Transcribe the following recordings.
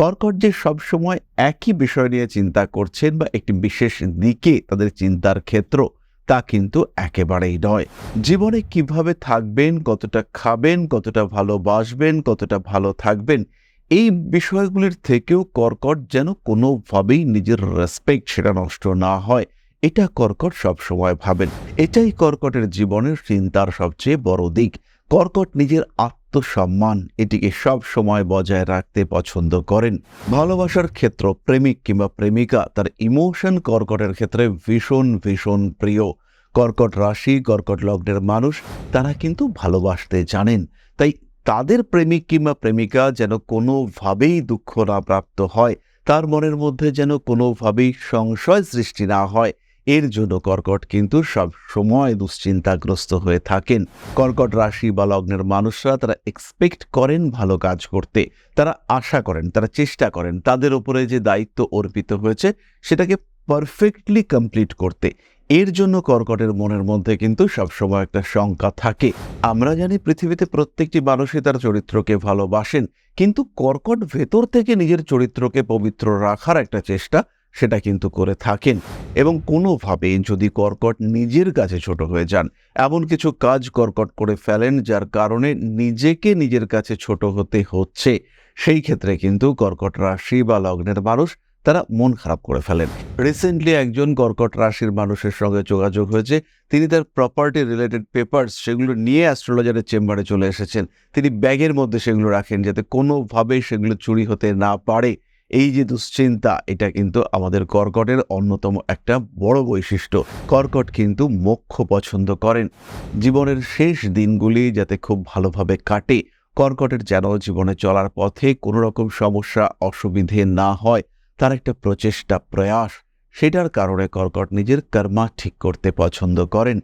কর্কট যে সবসময় একই বিষয় নিয়ে চিন্তা করছেন বা একটি বিশেষ দিকে তাদের চিন্তার ক্ষেত্র, তা কিন্তু একেবারেই নয়। জীবনে কীভাবে থাকবেন, কতটা খাবেন, কতটা ভালোবাসবেন কতটা ভালো থাকবেন, এই বিষয়গুলির থেকেও কর্কট যেন কোনোভাবেই নিজের রেসপেক্ট সেটা নষ্ট না হয়, এটা কর্কট সবসময় ভাবেন। এটাই কর্কটের জীবনের চিন্তার সবচেয়ে বড় দিক। কর্কট নিজের আত্মসম্মান এটিকে সব সময় বজায় রাখতে পছন্দ করেন। ভালোবাসার ক্ষেত্র প্রেমিক কিংবা প্রেমিকা তার ইমোশন কর্কটের ক্ষেত্রে ভীষণ ভীষণ প্রিয়। কর্কট রাশি, কর্কট লগ্নের মানুষ তারা কিন্তু ভালোবাসতে জানেন। তাই তাদের প্রেমিক কিংবা প্রেমিকা যেন কোনোভাবেই দুঃখ না প্রাপ্ত হয়, তার মনের মধ্যে যেন কোনোভাবেই সংশয় সৃষ্টি না হয়। এর জন্য কর্কট কিন্তু সব সময় দুশ্চিন্তাগ্রস্ত হয়ে থাকেন। কর্কট রাশি বা লগ্নের মানুষরা তারা এক্সপেক্ট করেন ভালো কাজ করতে। তারা আশা করেন, তারা চেষ্টা করেন। তাদের উপরে যে দায়িত্ব অর্পিত হয়েছে, সেটাকে পারফেক্টলি কমপ্লিট করতে। এর জন্য কর্কটের মনের মধ্যে কিন্তু সবসময় একটা শঙ্কা থাকে। আমরা জানি পৃথিবীতে প্রত্যেকটি মানুষই তার চরিত্রকে ভালোবাসেন, কিন্তু কর্কট ভেতর থেকে নিজের চরিত্রকে পবিত্র রাখার একটা চেষ্টা সেটা কিন্তু করে থাকেন এবং কোনোভাবে যদি কর্কট নিজের কাছে ছোট হয়ে যান, এমন কিছু কাজ কর্কট করে ফেলেন যার কারণে নিজেকে নিজের কাছে ছোট হতে হচ্ছে, সেই ক্ষেত্রে কিন্তু কর্কট রাশি বা লগ্নের মানুষ তারা মন খারাপ করে ফেলেন। রিসেন্টলি একজন কর্কট রাশির মানুষের সঙ্গে যোগাযোগ হয়েছে, তিনি তার প্রপার্টি রিলেটেড পেপার্স সেগুলো নিয়ে অ্যাস্ট্রোলজারের চেম্বারে চলে এসেছেন। তিনি ব্যাগের মধ্যে সেগুলো রাখেন যাতে কোনোভাবেই সেগুলো চুরি হতে না পারে। এই যে দুশ্চিন্তা, এটা কিন্তু আমাদের কর্কটের অন্যতম একটা বড় বৈশিষ্ট্য। কর্কট কিন্তু মোক্ষ পছন্দ করেন। জীবনের শেষ দিনগুলি যাতে খুব ভালোভাবে কাটে। কর্কটের যেন জীবনে চলার পথে কোনো রকম সমস্যা, অসুবিধে না হয়, তার একটা প্রচেষ্টা, প্রয়াস, সেটার কারণে কর্কট নিজের কর্মা ঠিক করতে পছন্দ করেন।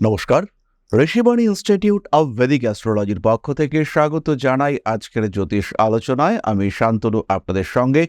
নমস্কার, ঋষিবাণী ইনস্টিটিউট অব ভেদিক অ্যাস্ট্রোলজির পক্ষ থেকে স্বাগত জানাই আজকের জ্যোতিষ আলোচনায়। আমি শান্তনু, আপনাদের সঙ্গে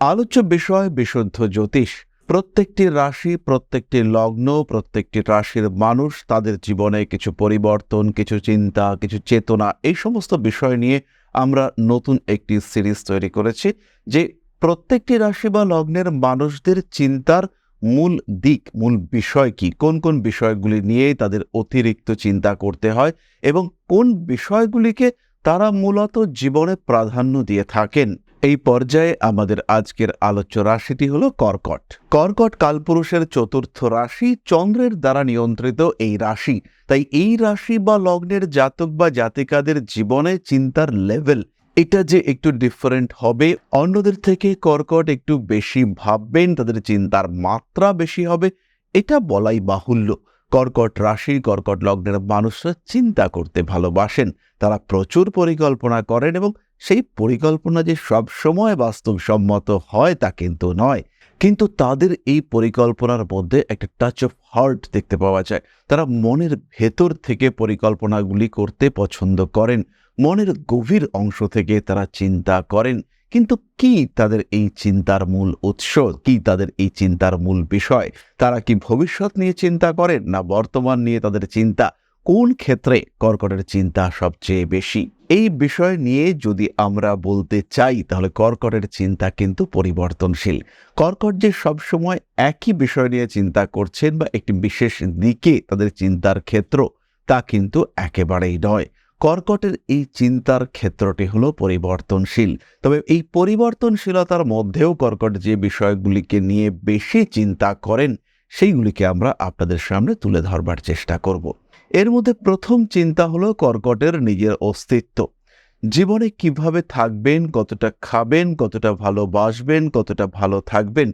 আলোচ্য বিষয় বিশুদ্ধ জ্যোতিষ। প্রত্যেকটি রাশি, প্রত্যেকটি লগ্ন, প্রত্যেকটি রাশির মানুষ তাদের জীবনে কিছু পরিবর্তন, কিছু চিন্তা, কিছু চেতনা এই সমস্ত বিষয় নিয়ে আমরা নতুন একটি সিরিজ তৈরি করেছি, যে প্রত্যেকটি রাশি বা লগ্নের মানুষদের চিন্তার মূল দিক, মূল বিষয় কি? কোন কোন বিষয়গুলি নিয়ে তাদের অতিরিক্ত চিন্তা করতে হয় এবং কোন বিষয়গুলিকে তারা মূলত জীবনে প্রাধান্য দিয়ে থাকেন? এই পর্যায়ে আমাদের আজকের আলোচ্য রাশিটি হল কর্কট। কর্কট কালপুরুষের চতুর্থ রাশি চন্দ্রের দ্বারা নিয়ন্ত্রিত এই রাশি। তাই এই রাশি বা লগ্নের জাতক বা জাতিকাদের জীবনে চিন্তার লেভেল এটা যে একটু ডিফারেন্ট হবে, অন্যদের থেকে কর্কট একটু বেশি ভাববেন, তাদের চিন্তার মাত্রা বেশি হবে, এটা বলাই বাহুল্য। কর্কট রাশি, কর্কট লগ্নের মানুষরা চিন্তা করতে ভালোবাসেন। তারা প্রচুর পরিকল্পনা করেন এবং সেই পরিকল্পনা যে সব সময় বাস্তবসম্মত হয় তা কিন্তু নয়। কিন্তু তাদের এই পরিকল্পনার মধ্যে একটা টাচ অফ হার্ট দেখতে পাওয়া যায়। তারা মনের ভেতর থেকে পরিকল্পনাগুলি করতে পছন্দ করেন। মনের গভীর অংশ থেকে তারা চিন্তা করেন, কিন্তু কি তাদের এই চিন্তার মূল উৎস? কি তাদের এই চিন্তার মূল বিষয়? তারা কি ভবিষ্যৎ নিয়ে চিন্তা করেন, না বর্তমান নিয়ে তাদের চিন্তা? কোন ক্ষেত্রে কর্কটের চিন্তা সবচেয়ে বেশি? এই বিষয় নিয়ে যদি আমরা বলতে চাই, তাহলে কর্কটের চিন্তা কিন্তু পরিবর্তনশীল। কর্কট যে সবসময় একই বিষয় নিয়ে চিন্তা করছেন বা একটি বিশেষ দিকে তাদের চিন্তার ক্ষেত্র, তা কিন্তু একেবারেই নয়। কর্কটের এই চিন্তার ক্ষেত্রটি হলো পরিবর্তনশীল। তবে এই পরিবর্তনশীলতার মধ্যেও কর্কট যে বিষয়গুলিকে নিয়ে বেশি চিন্তা করেন, সেইগুলিকে আমরা আপনাদের সামনে তুলে ধরবার চেষ্টা করব। এর মধ্যে প্রথম চিন্তা হলো কর্কটের নিজের অস্তিত্ব। জীবনে কীভাবে থাকবেন, কতটা খাবেন, কতটা ভালোবাসবেন, কতটা ভালো থাকবেন,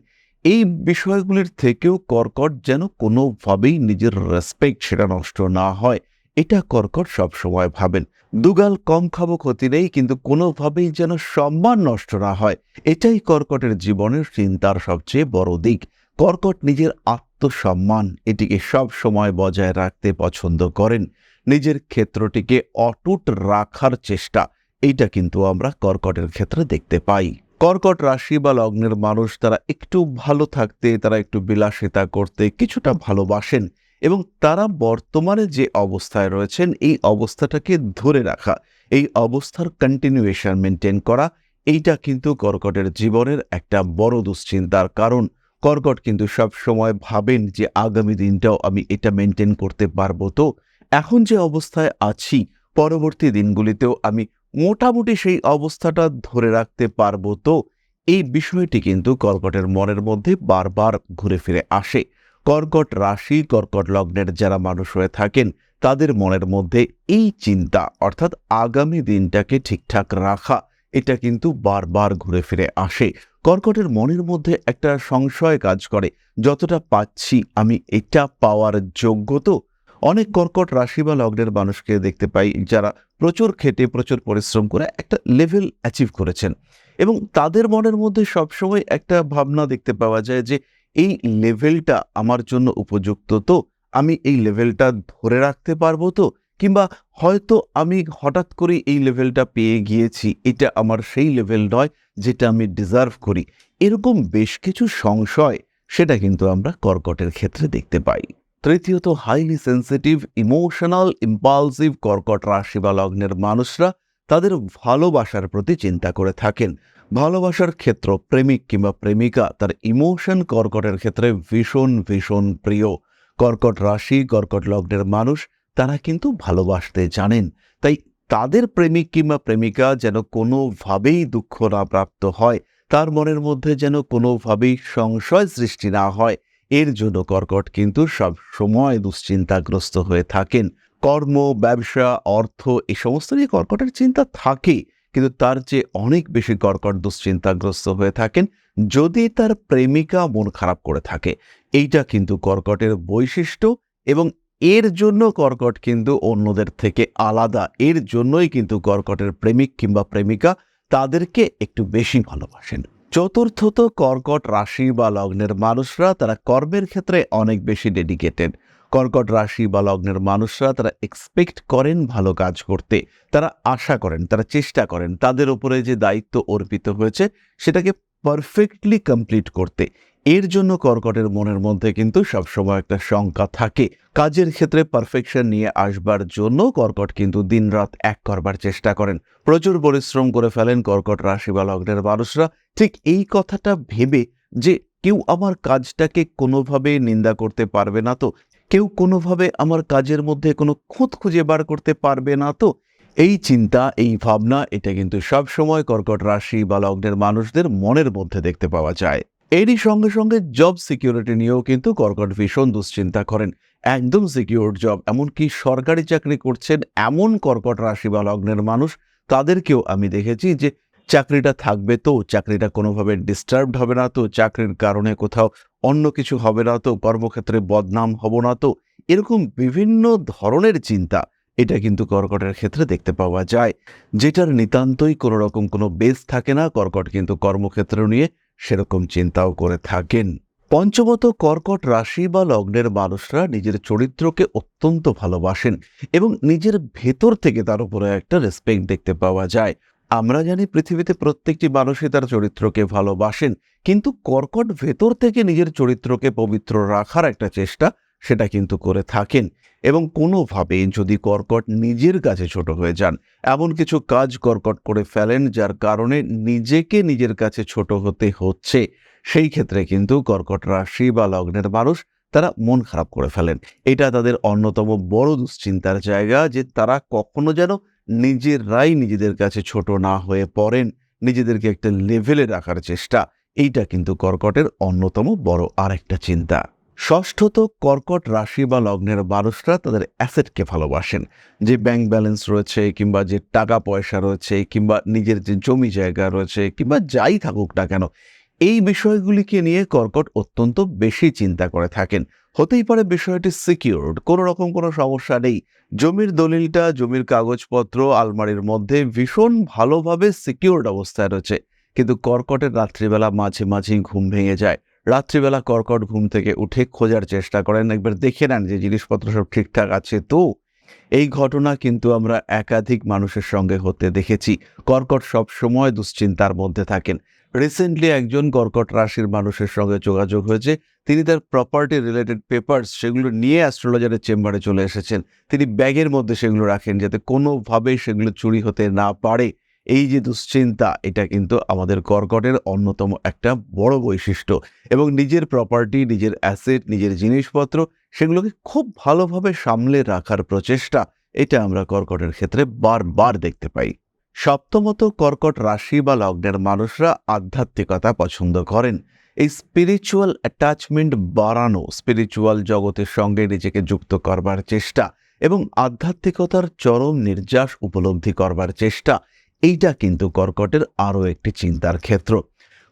এই বিষয়গুলির থেকেও কর্কট যেন কোনোভাবেই নিজের রেসপেক্ট সেটা নষ্ট না হয়। এটা কর্কট সবসময় ভাবেন। দুগাল কম খাব ক্ষতি নেই, কিন্তু কোনোভাবেই যেন সম্মান নষ্ট না হয়। এটাই কর্কটের জীবনের চিন্তার সবচেয়ে বড় দিক। কর্কট নিজের আত্মসম্মান, এটিকে সব সময় বজায় রাখতে পছন্দ করেন। নিজের ক্ষেত্রটিকে অটুট রাখার চেষ্টা, এইটা কিন্তু আমরা কর্কটের ক্ষেত্রে দেখতে পাই। কর্কট রাশি বা লগ্নের মানুষ, তারা একটু ভালো থাকতে, তারা একটু বিলাসিতা করতে কিছুটা ভালোবাসেন। এবং তারা বর্তমানে যে অবস্থায় রয়েছেন, এই অবস্থাটাকে ধরে রাখা, এই অবস্থার কন্টিনিউয়েশন মেনটেন করা, এইটা কিন্তু কর্কটের জীবনের একটা বড় দুশ্চিন্তার কারণ। কর্কট কিন্তু সব সময় ভাবেন যে আগামী দিনটাও আমি এটা মেনটেন করতে পারব। তো এখন যে অবস্থায় আছি, পরবর্তী দিনগুলিতেও আমি মোটামুটি সেই অবস্থাটা ধরে রাখতে পারব। তো এই বিষয়টি কিন্তু কর্কটের মনের মধ্যে বারবার ঘুরে ফিরে আসে। কর্কট রাশি, কর্কট লগ্নের যারা মানুষ হয়ে থাকেন, তাদের মনের মধ্যে এই চিন্তা, অর্থাৎ আগামী দিনটাকে ঠিকঠাক রাখা, এটা কিন্তু বারবার ঘুরে ফিরে আসে। কর্কটের মনের মধ্যে একটা সংশয় কাজ করে, যতটা পাচ্ছি আমি এটা পাওয়ার যোগ্য তো? অনেক কর্কট রাশি বা লগ্নের মানুষকে দেখতে পাই, যারা প্রচুর খেটে, প্রচুর পরিশ্রম করে একটা লেভেল অ্যাচিভ করেছেন। এবং তাদের মনের মধ্যে সবসময় একটা ভাবনা দেখতে পাওয়া যায় যে এই লেভেলটা আমার জন্য উপযুক্ত তো? আমি এই লেভেলটা ধরে রাখতে পারব তো? কিংবা হয়তো আমি হঠাৎ করে এই লেভেলটা পেয়ে গিয়েছি, এটা আমার সেই লেভেল নয় যেটা আমি ডিজার্ভ করি। এরকম বেশ কিছু সংশয় সেটা কিন্তু আমরা কর্কটের ক্ষেত্রে দেখতে পাই। তৃতীয়ত হাইলি সেন্সিটিভ ইমোশনাল ইম্পালসিভ কর্কট রাশি বা লগ্নের মানুষরা তাদের ভালোবাসার প্রতি চিন্তা করে থাকেন। ভালোবাসার ক্ষেত্র, প্রেমিক কিংবা প্রেমিকা, তার ইমোশন কর্কটের ক্ষেত্রে ভীষণ ভীষণ প্রিয়। কর্কট রাশি, কর্কট লগ্নের মানুষ, তারা কিন্তু ভালোবাসতে জানেন। তাই তাদের প্রেমিক কিংবা প্রেমিকা যেন কোনোভাবেই দুঃখ না প্রাপ্ত হয়, তার মনের মধ্যে যেন কোনোভাবেই সংশয় সৃষ্টি না হয়, এর জন্য কর্কট কিন্তু সব সময় দুশ্চিন্তাগ্রস্ত হয়ে থাকেন। কর্ম, ব্যবসা, অর্থ, এই সমস্ত নিয়ে কর্কটের চিন্তা থাকে কিন্তু তার যে অনেক বেশি কর্কট দুশ্চিন্তাগ্রস্ত হয়ে থাকেন যদি তার প্রেমিকা মন খারাপ করে থাকে। এইটা কিন্তু কর্কটের বৈশিষ্ট্য এবং এর জন্য কর্কট কিন্তু অন্যদের থেকে আলাদা। এর জন্যই কিন্তু কর্কটের প্রেমিক কিংবা প্রেমিকা তাদেরকে একটু বেশি ভালোবাসেন। চতুর্থত কর্কট রাশি বা লগ্নের মানুষরা তারা কর্মের ক্ষেত্রে অনেক বেশি ডেডিকেটেড কর্কট রাশি বা লগ্নের মানুষরা তারা এক্সপেক্ট করেন ভালো কাজ করতে। তারা আশা করেন, তারা চেষ্টা করেন, তাদের উপরে যে দায়িত্ব অর্পিত হয়েছে সেটাকে পারফেক্টলি কমপ্লিট করতে। এর জন্য কর্কটের মনের মধ্যে কিন্তু সবসময় একটা শঙ্কা থাকে। কাজের ক্ষেত্রে পারফেকশন নিয়ে আসবার জন্য কর্কট কিন্তু দিনরাত এক করবার চেষ্টা করেন। প্রচুর পরিশ্রম করে ফেলেন কর্কট রাশি বা লগ্নের মানুষরা। ঠিক এই কথাটা ভেবে যে কেউ আমার কাজটাকে কোনোভাবে নিন্দা করতে পারবে না তো কেউ কোনোভাবে আমার কাজের মধ্যে কোনো খুঁত খুঁজে বার করতে পারবে না তো? এই চিন্তা, এই ভাবনা, এটা কিন্তু সব সময় কর্কট রাশি বা লগ্নের মানুষদের মনের মধ্যে দেখতে পাওয়া যায়। এরই সঙ্গে সঙ্গে জব সিকিউরিটি নিয়েও কিন্তু কর্কট ভীষণ দুশ্চিন্তা করেন। একদম সিকিউর জব এমনকি সরকারি চাকরি করছেন এমন কর্কট রাশি বা লগ্নের মানুষ, তাদেরকেও আমি দেখেছি যে চাকরিটা থাকবে তো, চাকরিটা কোনোভাবে ডিস্টার্বড হবে না তো, চাকরির কারণে কোথাও অন্য কিছু হবে না তো, কর্মক্ষেত্রে বদনাম হব না তো, এরকম বিভিন্ন ধরনের চিন্তা এটা কিন্তু কর্কটের ক্ষেত্রে দেখতে পাওয়া যায়। যেটার নিতান্তই কোনো রকম কোনো বেস থাকে না, কর্কট কিন্তু কর্মক্ষেত্র নিয়ে সেরকম চিন্তাও করে থাকেন। পঞ্চমত, কর্কট রাশি বা লগ্নের মানুষরা নিজের চরিত্রকে অত্যন্ত ভালোবাসেন এবং নিজের ভেতর থেকে তার উপরে একটা রেসপেক্ট দেখতে পাওয়া যায়। আমরা জানি পৃথিবীতে প্রত্যেকটি মানুষই তার চরিত্রকে ভালোবাসেন, কিন্তু কর্কট ভেতর থেকে নিজের চরিত্রকে পবিত্র রাখার একটা চেষ্টা সেটা কিন্তু করে থাকেন। এবং কোনোভাবে যদি কর্কট নিজের কাছে ছোট হয়ে যান, এমন কিছু কাজ কর্কট করে ফেলেন যার কারণে নিজেকে নিজের কাছে ছোট হতে হচ্ছে। সেই ক্ষেত্রে কিন্তু কর্কট রাশি বা লগ্নের মানুষ তারা মন খারাপ করে ফেলেন। এটা তাদের অন্যতম বড় দুশ্চিন্তার জায়গা যে তারা কখনো যেন নিজেরাই নিজেদের কাছে ছোট না হয়ে পড়েন, নিজেদেরকে একটা লেভেলে রাখার চেষ্টা। এইটা কিন্তু কর্কটের অন্যতম বড় আরেকটা চিন্তা। ষষ্ঠত, কর্কট রাশি বা লগ্নের মানুষরা তাদের অ্যাসেটকে ভালোবাসেন। যে ব্যাংক ব্যালেন্স রয়েছে কিংবা যে টাকা পয়সা রয়েছে কিংবা নিজের যে জমি জায়গা রয়েছে কিংবা যাই থাকুক না কেন, এই বিষয়গুলিকে নিয়ে কর্কট অত্যন্ত বেশি চিন্তা করে থাকেন। হতেই পারে বিষয়টি সিকিউরড কোনো রকম কোনো সমস্যা নেই। জমির দলিলটা, জমির কাগজপত্র, আলমারির মধ্যে ভীষণ ভালোভাবে সিকিউরড অবস্থায় রয়েছে। কিন্তু কর্কটের রাত্রিবেলা মাঝে মাঝেই ঘুম ভেঙে যায়। রাত্রিবেলা কর্কট ঘুম থেকে উঠে খোঁজার চেষ্টা করেন। একবার দেখে নেন যে জিনিসপত্র সব ঠিকঠাক আছে তো। এই ঘটনা কিন্তু আমরা একাধিক মানুষের সঙ্গে হতে দেখেছি। কর্কট সব সময় দুশ্চিন্তার মধ্যে থাকেন। রিসেন্টলি একজন কর্কট রাশির মানুষের সঙ্গে যোগাযোগ হয়েছে। তিনি তার প্রপার্টি রিলেটেড পেপার্স সেগুলো নিয়ে অ্যাস্ট্রোলজারের চেম্বারে চলে এসেছেন। তিনি ব্যাগের মধ্যে সেগুলো রাখেন যাতে কোনোভাবেই সেগুলো চুরি হতে না পারে। এই যে দুশ্চিন্তা, এটা কিন্তু আমাদের কর্কটের অন্যতম একটা বড় বৈশিষ্ট্য। এবং নিজের প্রপার্টি নিজের অ্যাসেট নিজের জিনিসপত্র সেগুলোকে খুব ভালোভাবে সামলে রাখার প্রচেষ্টা, এটা আমরা কর্কটের ক্ষেত্রে বারবার দেখতে পাই। সপ্তমত, কর্কট রাশি বা লগ্নের মানুষরা আধ্যাত্মিকতা পছন্দ করেন। এই স্পিরিচুয়াল অ্যাটাচমেন্ট বাড়ানো স্পিরিচুয়াল জগতের সঙ্গে নিজেকে যুক্ত করবার চেষ্টা এবং আধ্যাত্মিকতার চরম নির্যাস উপলব্ধি করবার চেষ্টা, এইটা কিন্তু কর্কটের আরও একটি চিন্তার ক্ষেত্র।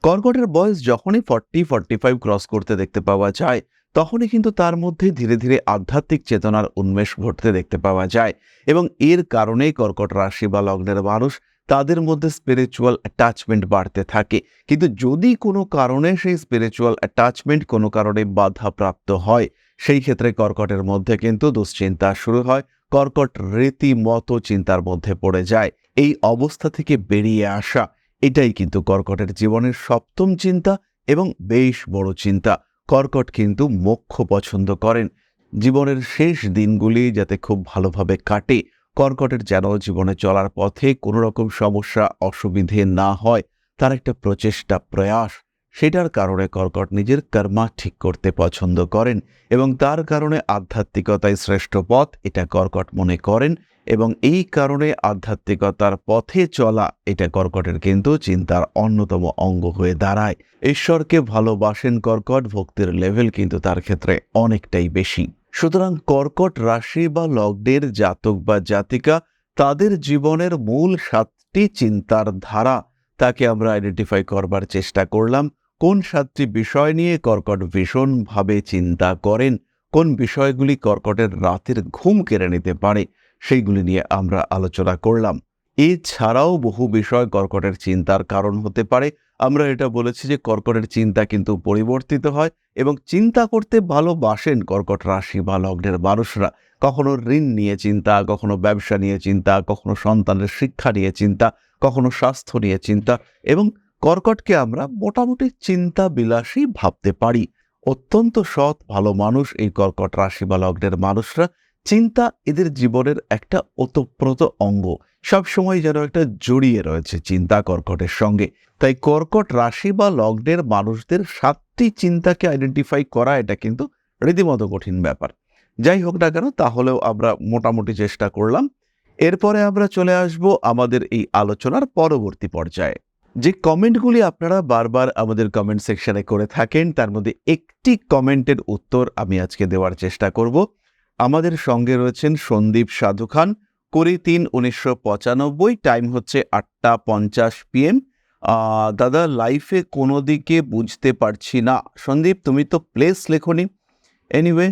কর্কটের বয়স যখনই ফর্টি ফর্টি ফাইভ ক্রস করতে দেখতে পাওয়া যায়, তখনই কিন্তু তার মধ্যে ধীরে ধীরে আধ্যাত্মিক চেতনার উন্মেষ ঘটতে দেখতে পাওয়া যায় এবং এর কারণেই কর্কট রাশি বা লগ্নের মানুষ তাদের মধ্যে স্পিরিচুয়াল অ্যাটাচমেন্ট বাড়তে থাকে। কিন্তু যদি কোনো কারণে সেই স্পিরিচুয়াল অ্যাটাচমেন্ট কোনো কারণে বাধাপ্রাপ্ত হয়, সেই ক্ষেত্রে কর্কটের মধ্যে কিন্তু দুশ্চিন্তা শুরু হয়, কর্কট রীতিমতো চিন্তার মধ্যে পড়ে যায়। এই অবস্থা থেকে বেরিয়ে আসা, এটাই কিন্তু কর্কটের জীবনের সপ্তম চিন্তা এবং বেশ বড় চিন্তা। কর্কট কিন্তু মোক্ষ পছন্দ করেন। জীবনের শেষ দিনগুলি যাতে খুব ভালোভাবে কাটে কর্কটের যেন জীবনে চলার পথে কোনো রকম সমস্যা, অসুবিধে না হয়, তার একটা প্রচেষ্টা, প্রয়াস। সেটার কারণে কর্কট নিজের কর্মা ঠিক করতে পছন্দ করেন এবং তার কারণে আধ্যাত্মিকতাই শ্রেষ্ঠ পথ, এটা কর্কট মনে করেন এবং এই কারণে আধ্যাত্মিকতার পথে চলা, এটা কর্কটের কিন্তু চিন্তার অন্যতম অঙ্গ হয়ে দাঁড়ায়। ঈশ্বরকে ভালোবাসেন কর্কট, ভক্তির লেভেল কিন্তু তার ক্ষেত্রে অনেকটাই বেশি। সুতরাং কর্কট রাশি বা লগ্নের জাতক বা জাতিকা তাদের জীবনের মূল সাতটি চিন্তার ধারা তাকে আমরা আইডেন্টিফাই করবার চেষ্টা করলাম। কোন সাতটি বিষয় নিয়ে কর্কট ভীষণভাবে চিন্তা করেন? কোন বিষয়গুলি কর্কটের রাতের ঘুম কেড়ে নিতে পারে? সেইগুলি নিয়ে আমরা আলোচনা করলাম। এছাড়াও বহু বিষয় কর্কটের চিন্তার কারণ হতে পারে। আমরা এটা বলেছি যে কর্কটের চিন্তা কিন্তু পরিবর্তিত হয় এবং চিন্তা করতে ভালোবাসেন কর্কট রাশি বা লগ্নের মানুষরা। কখনো ঋণ নিয়ে চিন্তা, কখনো ব্যবসা নিয়ে চিন্তা, কখনো সন্তানের শিক্ষা নিয়ে চিন্তা, কখনো স্বাস্থ্য নিয়ে চিন্তা এবং কর্কটকে আমরা মোটামুটি চিন্তা বিলাসী ভাবতে পারি। অত্যন্ত সৎ, ভালো মানুষ এই কর্কট রাশি বা লগ্নের মানুষরা চিন্তা এদের জীবনের একটা ওতপ্রোত অঙ্গ। সবসময় যেন একটা জড়িয়ে রয়েছে চিন্তা কর্কটের সঙ্গে। তাই কর্কট রাশি বা লগ্নের মানুষদের সাতটি চিন্তাকে আইডেন্টিফাই করা এটা কিন্তু রীতিমতো কঠিন ব্যাপার। যাই হোক না কেন, তাহলেও আমরা মোটামুটি চেষ্টা করলাম। এরপরে আমরা চলে আসব আমাদের এই আলোচনার পরবর্তী পর্যায়ে। যে কমেন্টগুলি আপনারা বারবার আমাদের কমেন্ট সেকশনে করে থাকেন, তার মধ্যে একটি কমেন্টের উত্তর আমি আজকে দেওয়ার চেষ্টা করব। আমাদের সঙ্গে রয়েছেন সন্দীপ সাধু খান কুড়ি তিন উনিশশো পঁচানব্বই, টাইম হচ্ছে আটটা পঞ্চাশ পিএম। দাদা লাইফে কোনো দিকে বুঝতে পারছি না। সন্দীপ, তুমি তো প্লেস লেখনি। এনিওয়ে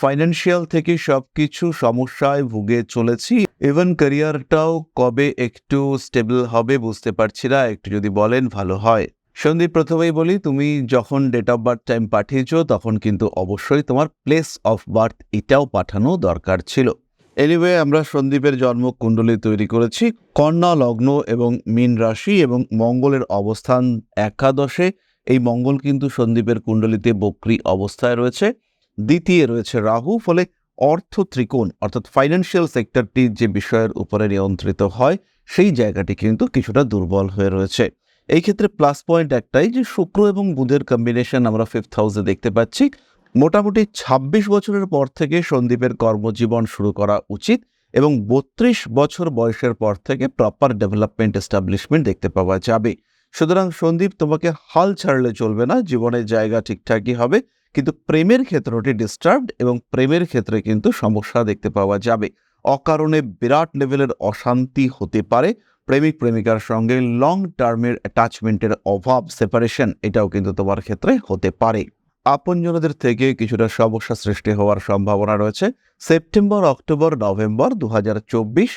ফাইন্যান্সিয়াল থেকে সব কিছু সমস্যায় ভুগে চলেছি। ইভেন ক্যারিয়ারটাও কবে একটু স্টেবল হবে বুঝতে পারছি না। একটু যদি বলেন, ভালো হয়। সন্দীপ, প্রথমেই বলি, তুমি যখন ডেট অফ বার্থ টাইম পাঠিয়েছো, তখন কিন্তু অবশ্যই তোমার প্লেস অফ বার্থ এটাও পাঠানো দরকার ছিল। এনিওয়ে আমরা সন্দীপের জন্ম কুণ্ডলী তৈরি করেছি। কন্যা, লগ্ন এবং মীন রাশি এবং মঙ্গলের অবস্থান একাদশে। এই মঙ্গল কিন্তু সন্দীপের কুণ্ডলিতে বক্রি অবস্থায় রয়েছে। দ্বিতীয় রয়েছে রাহু, ফলে অর্থ ত্রিকোণ, অর্থাৎ ফাইন্যান্সিয়াল সেক্টরটি যে বিষয়ের উপরে নিয়ন্ত্রিত হয়, সেই জায়গাটি কিন্তু কিছুটা দুর্বল হয়ে রয়েছে। এই ক্ষেত্রে প্লাস পয়েন্ট একটাই যে শুক্র এবং বুধের কম্বিনেশন আমরা ফিফথ হাউসে দেখতে পাচ্ছি। মোটামুটি ২৬ বছরের পর থেকে সন্দীপের কর্মজীবন শুরু করা উচিত এবং বত্রিশ বছর বয়সের পর থেকে প্রপার ডেভেলপমেন্ট এস্টাবলিশমেন্ট দেখতে পাওয়া যাবে। সুতরাং সন্দীপ, তোমাকে হাল ছাড়লে চলবে না, জীবনের জায়গা ঠিকঠাকই হবে, কিন্তু প্রেমের ক্ষেত্রটি ডিস্টার্বড এবং প্রেমের ক্ষেত্রে কিন্তু সমস্যা দেখতে পাওয়া যাবে। অকারণে বিরাট লেভেলের অশান্তি হতে পারে প্রেমিক প্রেমিকার সঙ্গে লং টার্মের অ্যাটাচমেন্টের অভাব সেপারেশন এটাও কিন্তু তোমার ক্ষেত্রে হতে পারে। আপনজনদের থেকে কিছুটা সমস্যা সৃষ্টি হওয়ার সম্ভাবনা রয়েছে। সেপ্টেম্বর অক্টোবর নভেম্বর দু হাজার চব্বিশ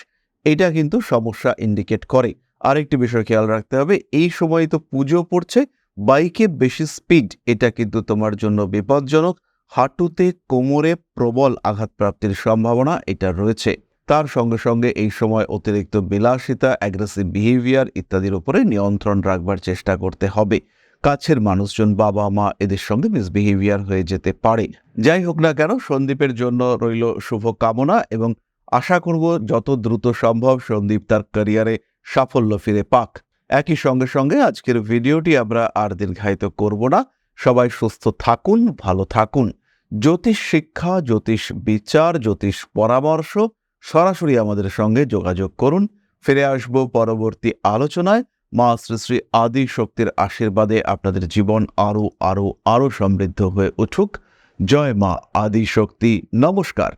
এটা কিন্তু সমস্যা ইন্ডিকেট করে। আরেকটি বিষয় খেয়াল রাখতে হবে, এই সময় তো পুজো পড়ছে বাইকে বেশি স্পিড এটা কিন্তু তোমার জন্য বিপজ্জনক। হাঁটুতে কোমরে প্রবল আঘাতপ্রাপ্তির সম্ভাবনা এটা রয়েছে। তার সঙ্গে সঙ্গে এই সময় অতিরিক্ত বিলাসিতা অ্যাগ্রেসিভ বিহেভিয়ার ইত্যাদির উপরে নিয়ন্ত্রণ রাখবার চেষ্টা করতে হবে। কাছের মানুষজন বাবা মা এদের সঙ্গে মিসবিহেভিয়ার হয়ে যেতে পারে। যাই হোক না কেন, সন্দীপের জন্য রইল শুভ কামনা এবং আশা করব যত দ্রুত সম্ভব সন্দীপ তার ক্যারিয়ারে সাফল্য ফিরে পাক। একই সঙ্গে সঙ্গে আজকের ভিডিওটি আমরা আর দীর্ঘায়িত করব না। সবাই সুস্থ থাকুন, ভালো থাকুন। জ্যোতিষ শিক্ষা, জ্যোতিষ বিচার, জ্যোতিষ পরামর্শ সরাসরি আমাদের সঙ্গে যোগাযোগ করুন। ফিরে আসব পরবর্তী আলোচনায়। মা শ্রী শ্রী আদি শক্তির আশীর্বাদে আপনাদের জীবন আরও আরও আরও সমৃদ্ধ হয়ে উঠুক। জয় মা আদি শক্তি। নমস্কার।